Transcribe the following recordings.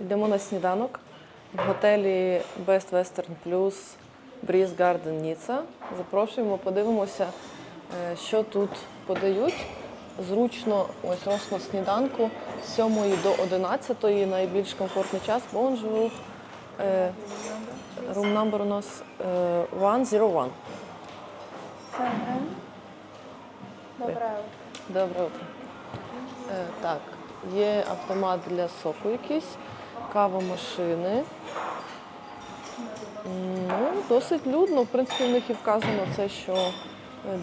Йдемо на сніданок в готелі Best Western Plus Breeze Garden Ніцца. Запрошуємо, подивимося, е, що тут подають. Зручно ось розклад сніданку з 7 до 11 найбільш комфортний час. Bonjour. Е, Room number у нас е, 101. Добре. Добре утро. Е, так, є автомат для соку якийсь, кавомашини. Ну, досить людно. В принципі, в них і вказано це, що е,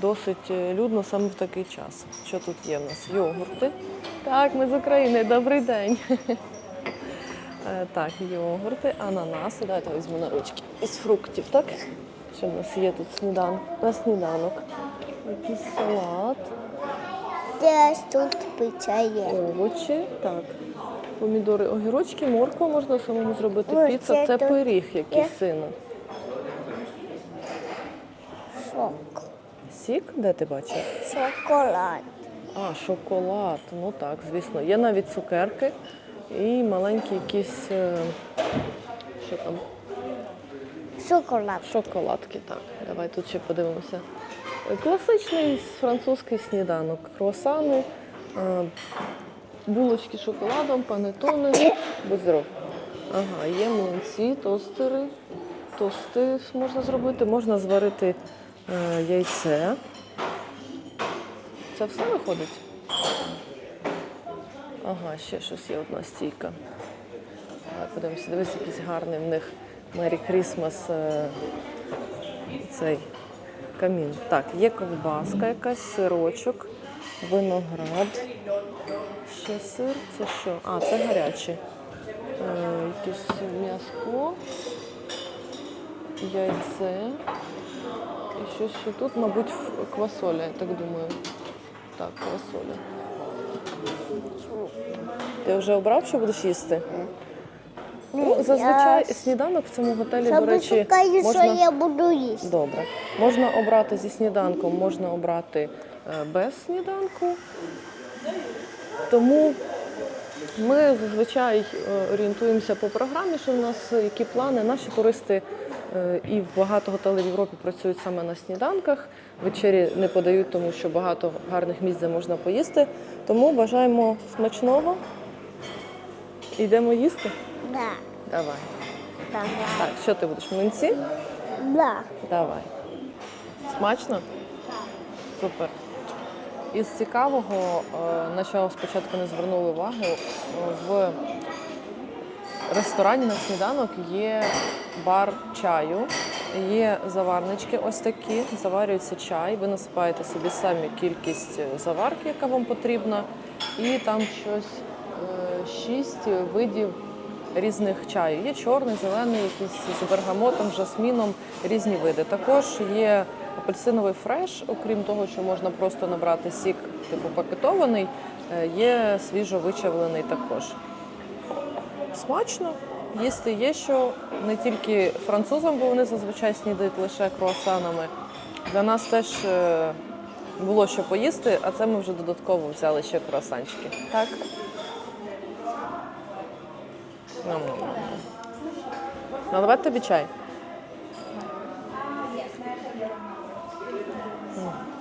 досить е, людно саме в такий час. Що тут є в нас? Йогурти. Так, ми з України. Добрий день. Е, Так, йогурти, ананаси. Давайте візьму на ручки. Із фруктів, так? Що в нас є тут снідан... на сніданок? Якийсь салат. Десь тут пиця є. Овочі, так. Помідори, огірочки, морква можна самому зробити. Ой, Піца це це тут пиріг якийсь є. сину. Шок. Сік, де ти бачив? Шоколад. А, шоколад. Ну так, звісно. Є навіть цукерки і маленькі якісь. е, Що там? Шоколад. Шоколадки, так. Давай тут ще подивимося. Класичний французький сніданок. Круасани, е, булочки з шоколадом, панетони. Будь здоров. Ага, є млинці, тостери. Тости можна зробити, можна зварити е, яйце. Це все виходить? Ага, ще щось є одна стійка. Подивимося, дивись, якийсь гарний в них Мері Крісмас е, цей камін. Так, є ковбаска якась, сирочок, виноград. Ще сир, це що? А, це гаряче. Е, якесь м'яско, яйце. І що ще тут, мабуть, квасоля, я так думаю. Так, квасоля. Ти вже обрав, що будеш їсти? Ну, зазвичай сніданок в цьому готелі, до Саме речі, шукаю, можна... що я буду їсти. Добре. Можна обрати зі сніданком, можна обрати е, без сніданку. Тому ми зазвичай е, орієнтуємося по програмі, що в нас які плани. Наші туристи е, і в багато готелів в Європі працюють саме на сніданках. Вечері не подають, тому що багато гарних місць, де можна поїсти. Тому бажаємо смачного. Йдемо їсти? Да. Давай. Давай. Так, що ти будеш? Млинці? Да. Давай. Смачно? Так. Супер. Із цікавого, е, на що спочатку не звернули увагу, в ресторані на сніданок є бар чаю, є заварнички ось такі, заварюється чай, ви насипаєте собі самі кількість е, заварки, яка вам потрібна, і там щось е, шість видів різних чаю. Є чорний, зелений, якийсь з бергамотом, жасміном, різні види. Також є апельсиновий фреш, окрім того, що можна просто набрати сік, типу пакетований, е, є свіжо вичавлений також. Смачно. Їсти є що не тільки французам, бо вони зазвичай снідають лише круасанами. Для нас теж е, було що поїсти, а це ми вже додатково взяли ще круасанчики. Так? Наливати тобі чай? 嗯。